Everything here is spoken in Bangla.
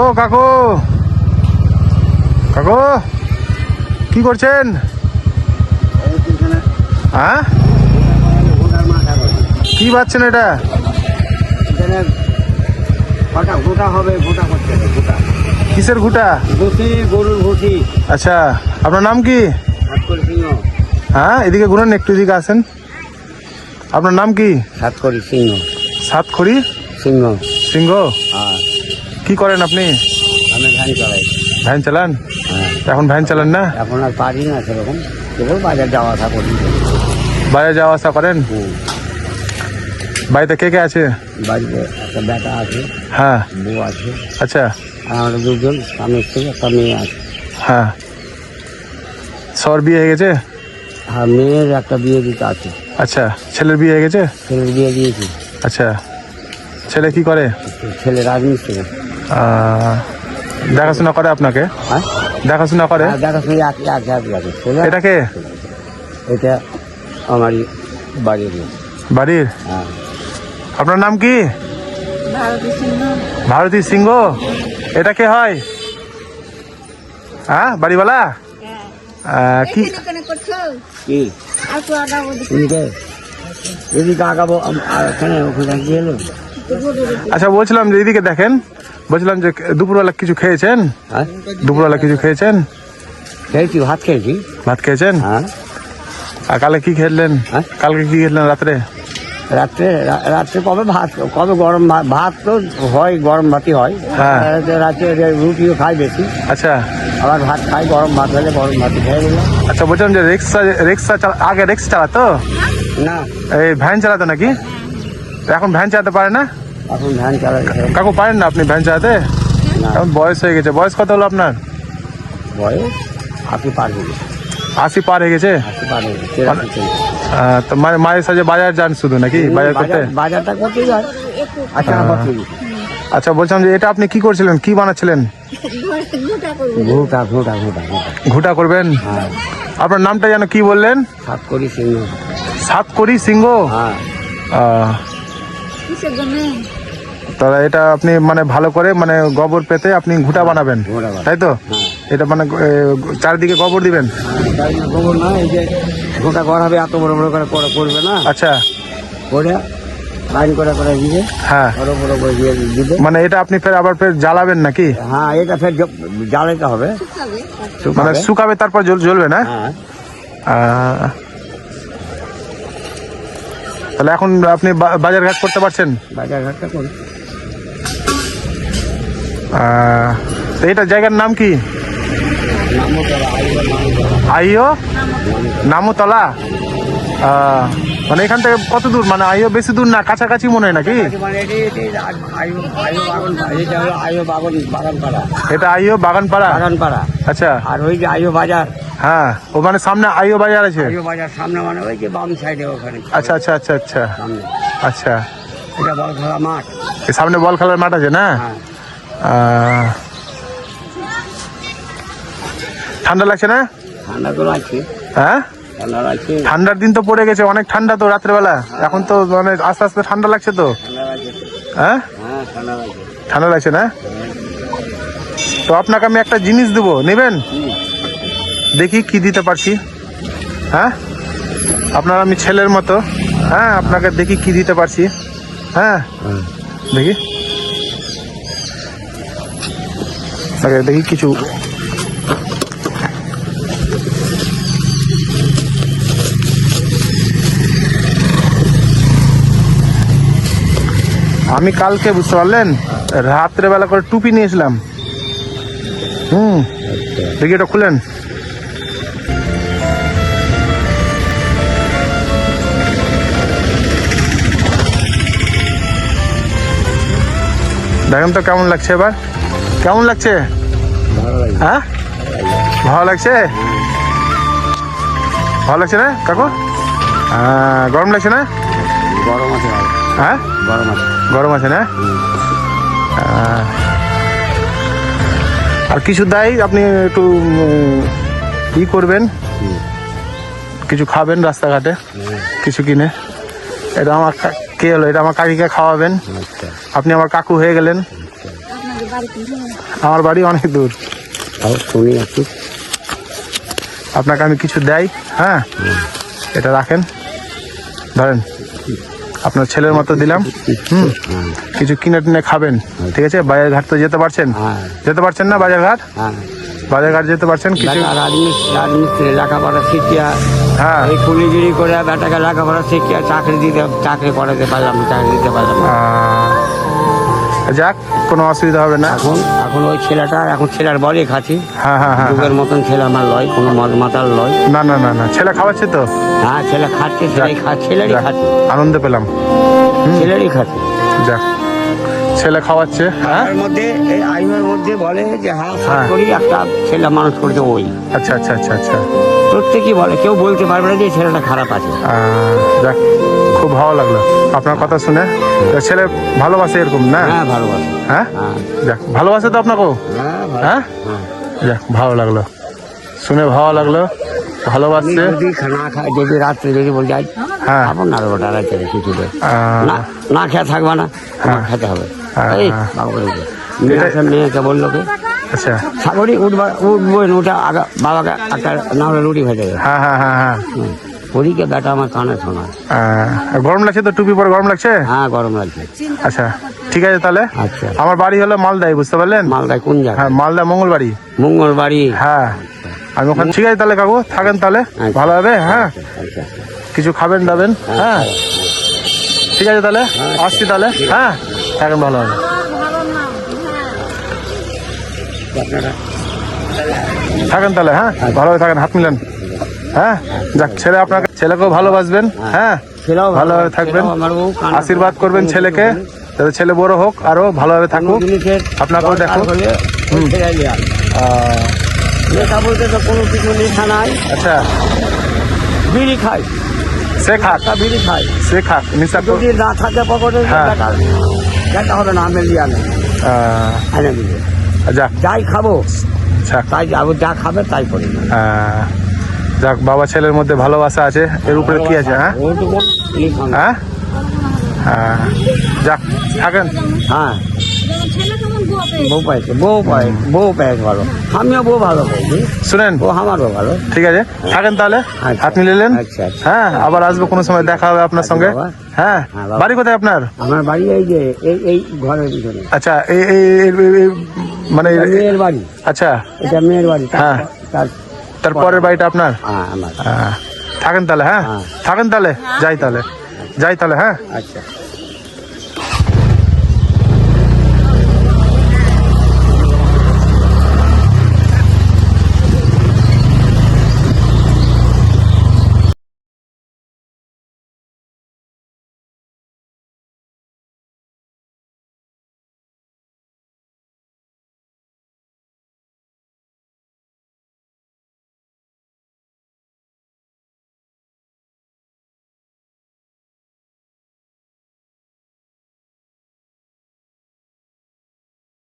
ও কাকু। কাকু কি করছেন? হ্যাঁ? কি পাচ্ছেন এটা? কিসের ঘুটা? গরুর আচ্ছা আপনার নাম কি? হ্যাঁ এদিকে ঘুরেন একটু এদিকে আসেন। আপনার নাম কি? সাতখড়ি সিংহ। সাতখড়ি সিংহ। সিংহ? আর কি করেন আপনি? আমি ধান চালাই। ভ্যান চালান? হ্যাঁ। এখন ভ্যান চালান না? এখন আর পারি না সেরকম। কেবল বাজার যাওয়া আসা করি। বাইরে যাওয়া আসা করেন। বাড়িতে কে কে আছে? বাড়িতে একটা বেটা আছে হ্যাঁ। বউ আছে। আচ্ছা। আর আমরা দুজন স্বামী স্ত্রী একটা মেয়ে আছে। হ্যাঁ। সর বিয়ে হয়ে গেছে? আর মেয়ের একটা বিয়ে দিতে আছে। আচ্ছা। ছেলের বিয়ে হয়ে গেছে? ছেলের বিয়ে দিয়েছি। আচ্ছা। ছেলে কি করে? ছেলে রাজমিস্ত্রি। দেখাশোনা করে আপনাকে? হ্যাঁ? দেখাশোনা করে? ছেলে এটা কে? এটা আমার বাড়ির বাড়ির? হ্যাঁ। আপনার নাম কি? ভারতী সিংহ। এটা কে হয়? হ্যাঁ বাড়িওয়ালা? কি? কি? আচ্ছা বলছিলাম যে এদিকে দেখেন। বলছিলাম যে দুপুরবেলা কিছু খেয়েছেন? হ্যাঁ? দুপুরবেলা কিছু খেয়েছেন? খেয়েছি ভাত খেয়েছি। ভাত খেয়েছেন? হ্যাঁ। আর কালে কি খেলেন? হ্যাঁ? কালকে কি খেলেন রাত্রে? রাত্রে রাত্রে কবে ভাত কবে গরম ভাত তো হয় গরম ভাতই হয়। হ্যাঁ। রাত্রে রুটিও খাই বেশি। আচ্ছা। আবার ভাত খাই গরম ভাত হলে গরম ভাত খেয়ে নিলাম। আচ্ছা বলছিলাম যে রিক্সা রিক্সা আগে রিক্সা চালাতো? না। এই ভ্যান চালাতো নাকি? এখন ভ্যান চালাতে পারে না? এখন ধান চালাই কাকু পারেন না আপনি ভ্যান চালাতে? এখন বয়স হয়ে গেছে। বয়স কত হলো আপনার? বয়স আশি পার হয়ে গেছে। পারবেন তেরাশি চলছে। আহ, তো মায়ের মায়ের সাথে বাজার যান শুধু নাকি? বাজার করতে? বাজারটা করতেই হয় আচ্ছা হ্যাঁ। আচ্ছা বলছিলাম যে এটা আপনি কি করছিলেন? কি বানাচ্ছিলেন? ঘুটা ঘুটা ঘুটা ঘুটা। ঘুটা করবেন? হ্যাঁ। আপনার নামটা যেন কি বললেন? সাত করি সিংহ। সাতকড়ি সিংহ? হ্যাঁ। তাহলে এটা আপনি মানে ভালো করে মানে গোবর পেতে আপনি ঘুটা বানাবেন। তাই তো? হ্যাঁ। এটা মানে চারিদিকে গোবর দিবেন? তাই গোবর না এই যে গোটা ঘর হবে এত বড় বড় করে করে করবে না। আচ্ছা। করে লাইন করে করে দিবে হ্যাঁ। মানে এটা আপনি ফের আবার ফের জ্বালাবেন নাকি? হ্যাঁ এটা ফের জ্বালাতে হবে। মানে শুকাবে। তারপর জ্বলবে না? হ্যাঁ। তাহলে এখন আপনি বা- বাজার ঘাট করতে পারছেন? বাজার ঘাটটা করি তো এটা জায়গার নাম কি? আইও নামতলা। মানে এখান থেকে কত দূর? মানে আইও বেশি দূর না কাছাকাছি মনে হয় নাকি? এটি আইও বাগানপাড়া। বাগানপাড়া। আচ্ছা। আর ওই যে আয়ু বাজার। হ্যাঁ ও মানে সামনে আইও বাজার আছে। আয়ু বাজার সামনে মানে ওই যে বাম সাইডে ওখানে। আচ্ছা আচ্ছা আচ্ছা আচ্ছা। আচ্ছা। এটা বল খেলা মাঠ সামনে বল খেলার মাঠ আছে না? হ্যাঁ। ঠান্ডা লাগছে না? ঠান্ডা তো লাগছে। হ্যাঁ? ঠান্ডার দিন তো পড়ে গেছে অনেক ঠান্ডা তো রাত্রেবেলা। এখন তো মানে আস্তে আস্তে ঠান্ডা লাগছে তো। ঠান্ডা লাগছে। হ্যাঁ? হ্যাঁ ঠান্ডা লাগছে। না? তো আপনাকে আমি একটা জিনিস দেবো নেবেন? দেখি কি দিতে পারছি। হ্যাঁ? আপনার আমি ছেলের মতো। হ্যাঁ আপনাকে দেখি কি দিতে পারছি। হ্যাঁ? হ্যাঁ। দেখি। আগে দেখি কিছু। আমি কালকে, বুঝতে পারলেন? রাত্রে বেলা করে টুপি নিয়েছিলাম। হুম। দেখি এটা খুলেন। দেখেন তো কেমন লাগছে এবার। কেমন লাগছে? ভালো লাগছে হ্যাঁ? ভালো লাগছে? ভালো লাগছে না কাকু? গরম লাগছে না? গরম আছে হ্যাঁ? গরম আছে। গরম আছে না? আর কিছু দেয় আপনি একটু ই করবেন। কিছু খাবেন রাস্তাঘাটে কিছু কিনে। এটা আমার কে হলো? এটা আমার কাকিকে খাওয়াবেন। আচ্ছা। আপনি আমার কাকু হয়ে গেলেন আপনার আপনাদের বাড়ি কিন্তু আমার বাড়ি অনেক দূর। আপনাকে আমি কিছু দেই হ্যাঁ? এটা রাখেন। ধরেন আপনার ছেলের মতো দিলাম। হুম? কিছু কিনে টিনে খাবেন ঠিক আছে? বাজার ঘাট তো যেতে পারছেন? হ্যাঁ। যেতে পারছেন না বাজার ঘাট? হ্যাঁ। বাজার ঘাট যেতে পারছেন? কিছু বেটা রাজমিস্ত্রি রাজমিস্ত্রি লেখাপড়া শিখিয়া। হ্যাঁ। এই কুলিগিরি করে বেটাকে লেখাপড়া শিখিয়া চাকরি দিতে চাকরি করাতে পারলাম চাকরি দিতে পারলাম যাক কোনো অসুবিধা হবে না। এখন এখন ওই ছেলেটা এখন ছেলের বড়ি খাচ্ছি হ্যাঁ হ্যাঁ হ্যাঁ যুগের মতন ছেলে আমার লয় কোনো মদ মাতাল লয়। না না না না ছেলে খাওয়াচ্ছে তো। হ্যাঁ ছেলে খাচ্ছে ছেলেই খা ছেলেরই খাচ্ছে। আনন্দ পেলাম। ছেলেরই খাচ্ছে। যাক ছেলে খাওয়াচ্ছে হ্যাঁ? মধ্যে এই আইনের মধ্যে বলে যে হ্যাঁ হ্যাঁ। করি একটা ছেলে মানুষ করছে ওই। আচ্ছা আচ্ছা আচ্ছা আচ্ছা। প্রত্যেকই বলে কেউ বলতে পারবে না যে ছেলেটা খারাপ আছে। যাক। খুব ভালো লাগল। আপনার কথা শুনে। ছেলে ভালোবাসে এরকম না? হ্যাঁ ভালোবাসে। হ্যাঁ? হ্যাঁ। যাক ভালোবাসে তো আপনাকেও? হ্যাঁ হ্যাঁ? যাক ভালো লাগল। শুনে ভালো লাগল। আমি ভালোবাসছে যদি না খাই যদি রাত্রে যদি বলে যাই হ্যাঁ। আপন না ওটা খেয়ে থাকবে না। খেতে হবে। এই। মেয়েকে বলল কি আচ্ছা। সাগরি উঠবা উঠবো ওটা আগা বাবাকে একটা নাহলে রুটি ভেজে হ্যাঁ হ্যাঁ হ্যাঁ হ্যাঁ। ওদিকে বেটা আমার কানে শোনা। গরম লাগছে তো? টুপি পরে গরম লাগছে? হ্যাঁ গরম লাগছে। আচ্ছা ঠিক আছে তাহলে? আচ্ছা। আমার বাড়ি হলো মালদায় বুঝতে পারলেন? মালদায় কোন জায়গা হ্যাঁ মালদা মঙ্গলবাড়ি। মঙ্গলবাড়ি। হ্যাঁ আমি ওখানে ঠিক আছে তাহলে কাকু থাকেন তাহলে। ভালো হবে হ্যাঁ? আচ্ছা কিছু খাবেন দাবেন হ্যাঁ? ঠিক আছে তাহলে? আসছি তাহলে হ্যাঁ? থাকেন ভালো হবে। হ্যাঁ থাকেন তাহলে হ্যাঁ? ভালোভাবে থাকেন হাত মিলেন। হ্যাঁ? যাক ছেলে আপনাকে ছেলেকেও ভালোবাসবেন হ্যাঁ? ভালোভাবে থাকবেন। আশীর্বাদ করবেন ছেলেকে। যাতে ছেলে বড় হোক আরও ভালোভাবে থাকুক। আপনাকেও দেখো। নেশা বলতে তো কোনো কিছু নেশা নাই। আচ্ছা। বিড়ি খাই সে খাক। বিড়ি খাই সে খাক নিশা যদি না থাকে পকেটে হ্যাঁ। দেখা দেখা হবে না আমি লিয়া নেই আহ, যাক যাই খাব। আচ্ছা। তাই যাব যা খাবে তাই করি। আহ, যাক বাবা ছেলের মধ্যে ভালোবাসা আছে। এর উপরে কি আছে হ্যাঁ? হ্যাঁ? হ্যাঁ। যাক থাকেন। হ্যাঁ। বউ পাইছে বউ পাই বউ পেয়েছে ভালো। আমিও বউ ভালো পাইছি। শুনেন। ও আমারও ভালো। ঠিক আছে। থাকেন তাহলে? আচ্ছা। হাত মিলিলেন আচ্ছা আচ্ছা। হ্যাঁ আবার আসব কোনো সময় দেখা হবে আপনার আচ্ছা, সঙ্গে। হ্যাঁ। হ্যাঁ, বাড়ি কোথায় আপনার? আমার বাড়ি এই যে এই এই ঘরের পিছনে আচ্ছা এই এই- এই- এই- এই- মানে মেয়ের বাড়ি। আচ্ছা। এটা মেয়ের বাড়ি হ্যাঁ। তার তার পরের বাড়িটা আপনার? হ্যাঁ হ্যাঁ। থাকেন তাহলে হ্যাঁ? হ্যাঁ। থাকেন তাহলে? যাই তাহলে। যাই তাহলে হ্যাঁ? আচ্ছা।